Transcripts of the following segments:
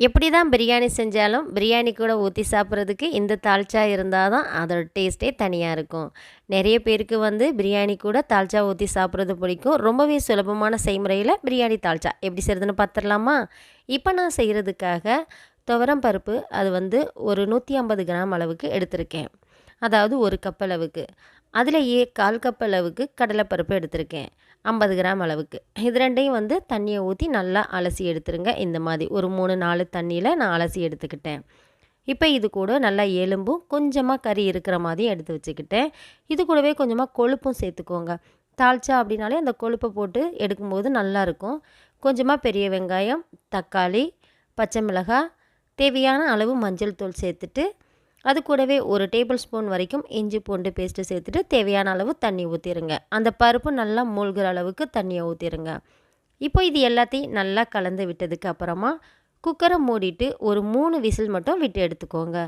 எப்படி தான் பிரியாணி செஞ்சாலும் பிரியாணி கூட ஊற்றி சாப்பிட்றதுக்கு இந்த தால்ச்சா இருந்தால் தான் அதோட டேஸ்ட்டே தனியாக இருக்கும். நிறைய பேருக்கு வந்து பிரியாணி கூட தால்ச்சா ஊற்றி சாப்பிட்றது பிடிக்கும். ரொம்பவே சுலபமான செய்முறையில் பிரியாணி தால்ச்சா. எப்படி செய்கிறதுன்னு பார்த்துடலாமா இப்போ நான் செய்கிறதுக்காக துவரம் பருப்பு அது வந்து ஒரு நூற்றி ஐம்பது கிராம் அளவுக்கு எடுத்திருக்கேன். அதாவது ஒரு கப் அளவுக்கு. அதிலேயே கால் கப் அளவுக்கு கடலைப்பருப்பு எடுத்திருக்கேன். ஐம்பது கிராம் அளவுக்கு. இது ரெண்டையும் வந்து தண்ணியை ஊற்றி நல்லா அலசி எடுத்துருங்க. இந்த மாதிரி ஒரு மூணு நாலு தண்ணியில் நான் அலசி எடுத்துக்கிட்டேன். இப்போ இது கூட நல்லா எலும்பும் கொஞ்சமாக கறி இருக்கிற மாதிரியும் எடுத்து வச்சுக்கிட்டேன். இது கூடவே கொஞ்சமாக கொழுப்பும் சேர்த்துக்கோங்க. தாளிச்சா அப்படின்னாலே அந்த கொழுப்பை போட்டு எடுக்கும்போது நல்லாயிருக்கும் கொஞ்சமாக பெரிய வெங்காயம் தக்காளி பச்சை மிளகாய் தேவையான அளவு மஞ்சள் தூள் சேர்த்துட்டு அது கூடவே ஒரு டேபிள் ஸ்பூன் வரைக்கும் இஞ்சி பூண்டு பேஸ்ட்டு சேர்த்துட்டு தேவையான அளவு தண்ணி ஊற்றிடுங்க அந்த பருப்பு நல்லா மூழ்கிற அளவுக்கு தண்ணியை ஊற்றிடுங்க இப்போ இது எல்லாத்தையும் நல்லா கலந்து விட்டதுக்கு அப்புறமா குக்கரை மூடிட்டு ஒரு மூணு விசில் மட்டும் விட்டு எடுத்துக்கோங்க.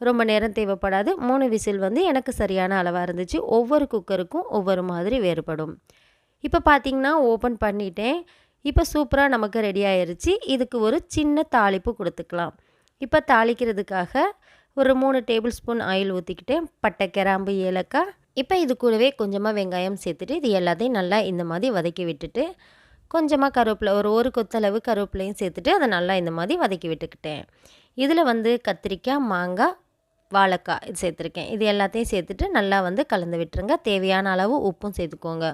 ரொம்ப நேரம் தேவைப்படாது. மூணு விசில் வந்து எனக்கு சரியான அளவாக இருந்துச்சு. ஒவ்வொரு குக்கருக்கும் ஒவ்வொரு மாதிரி வேறுபடும். இப்போ பார்த்திங்கன்னா ஓப்பன் பண்ணிட்டேன். இப்போ சூப்பராக நமக்கு ரெடி ஆயிடுச்சு இதுக்கு ஒரு சின்ன தாளிப்பு கொடுத்துக்கலாம். இப்போ தாளிக்கிறதுக்காக ஒரு மூணு டேபிள் ஸ்பூன் ஆயில் ஊற்றிக்கிட்டு பட்டை கிராம்பு ஏலக்காய். இப்போ இது கூடவே கொஞ்சமாக வெங்காயம் சேர்த்துட்டு இது எல்லாத்தையும் நல்லா இந்த மாதிரி வதக்கி விட்டுட்டு கொஞ்சமாக கருவேப்பிலை ஒரு ஒரு கொத்தளவு கருவேப்பிலையும் சேர்த்துட்டு அதை நல்லா இந்த மாதிரி வதக்கி விட்டுக்கிட்டேன். இதில் வந்து கத்திரிக்காய் மாங்காய் வாழைக்காய் இது சேர்த்துருக்கேன். இது எல்லாத்தையும் சேர்த்துட்டு நல்லா வந்து கலந்து விட்டுருங்க. தேவையான அளவு உப்பும் சேர்த்துக்கோங்க.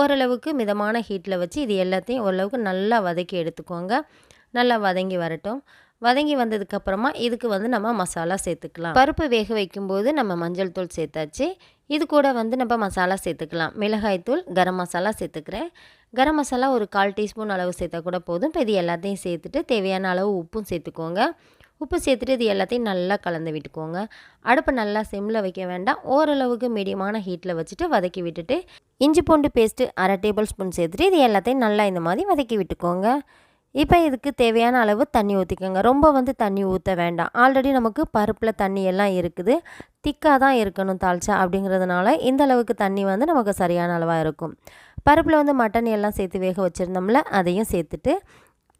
ஓரளவுக்கு மிதமான ஹீட்டில் வச்சு இது எல்லாத்தையும் ஓரளவுக்கு நல்லா வதக்கி எடுத்துக்கோங்க. நல்லா வதங்கி வரட்டும். வதங்கி வந்ததுக்கப்புறமா இதுக்கு வந்து நம்ம மசாலா சேர்த்துக்கலாம். பருப்பு வேக வைக்கும்போது நம்ம மஞ்சள் தூள் சேர்த்தாச்சு. இது கூட வந்து நம்ம மசாலா சேர்த்துக்கலாம். மிளகாய் தூள் கரம் மசாலா சேர்த்துக்கிறேன். கரம் மசாலா ஒரு கால் டீஸ்பூன் அளவு சேர்த்தா கூட போதும். இப்போ இது எல்லாத்தையும் சேர்த்துட்டு தேவையான அளவு உப்பும் சேர்த்துக்கோங்க. உப்பு சேர்த்துட்டு இது எல்லாத்தையும் நல்லா கலந்து விட்டுக்கோங்க. அடுப்பை நல்லா சிம்மில் வைக்க வேண்டாம். ஓரளவுக்கு மீடியமான ஹீட்டில் வச்சுட்டு வதக்கி விட்டுட்டு இஞ்சி பூண்டு பேஸ்ட்டு அரை டேபிள் ஸ்பூன் சேர்த்துட்டு இது எல்லாத்தையும் நல்லா இந்த மாதிரி வதக்கி விட்டுக்கோங்க. இப்போ இதுக்கு தேவையான அளவு தண்ணி ஊற்றிக்கோங்க ரொம்ப வந்து தண்ணி ஊற்ற வேண்டாம். ஆல்ரெடி நமக்கு பருப்பில் தண்ணி எல்லாம் இருக்குது. திக்காக தான் இருக்கணும் தாளிச்சா அப்படிங்கிறதுனால இந்த அளவுக்கு தண்ணி வந்து நமக்கு சரியான அளவாக இருக்கும். பருப்பில் வந்து மட்டன் எல்லாம் சேர்த்து வேக வச்சுருந்தோம்ல அதையும் சேர்த்துட்டு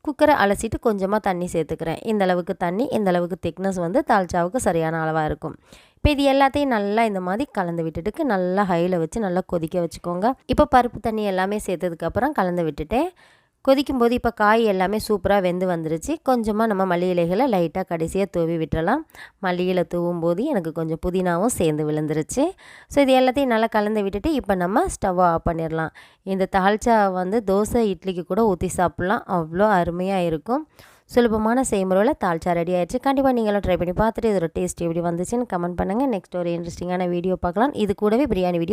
குக்கரை அலசிட்டு கொஞ்சமாக தண்ணி சேர்த்துக்கிறேன். இந்த அளவுக்கு தண்ணி இந்த அளவுக்கு திக்னஸ் வந்து தால்ச்சாவுக்கு சரியான அளவாக இருக்கும். இப்போ இது எல்லாத்தையும் நல்லா இந்த மாதிரி கலந்து விட்டுட்டுக்கு நல்லா ஹையில் வச்சு நல்லா கொதிக்க வச்சுக்கோங்க. இப்போ பருப்பு தண்ணி எல்லாமே சேர்த்ததுக்கப்புறம் கலந்து விட்டுட்டேன். கொதிக்கும்போது இப்போ காய் எல்லாமே சூப்பராக வெந்து வந்துருச்சு. கொஞ்சமாக நம்ம மல்லி இலைகளை லைட்டாக கடைசியாக தூவி விட்டுறலாம். மல்லியில் தூவும் போது எனக்கு கொஞ்சம் புதினாவும் சேர்ந்து விழுந்துருச்சு. ஸோ இது எல்லாத்தையும் நல்லா கலந்து விட்டுட்டு இப்போ நம்ம ஸ்டவ்வை ஆஃப் பண்ணிடலாம். இந்த தால்ச்சா வந்து தோசை இட்லிக்கு கூட ஊற்றி சாப்பிட்லாம். அவ்வளோ அருமையாக இருக்கும். சுலபமான செய்முறையில் தால்ச்சா ரெடி ஆயிடுச்சு. கண்டிப்பாக நீங்களும் ட்ரை பண்ணி பார்த்துட்டு இதோட டேஸ்ட் எப்படி வந்துச்சுன்னு கமெண்ட் பண்ணுங்கள் நெக்ஸ்ட் ஒரு இன்ட்ரெஸ்டிங்கான வீடியோ பார்க்கலாம். இது கூடவே பிரியாணி வீடியோ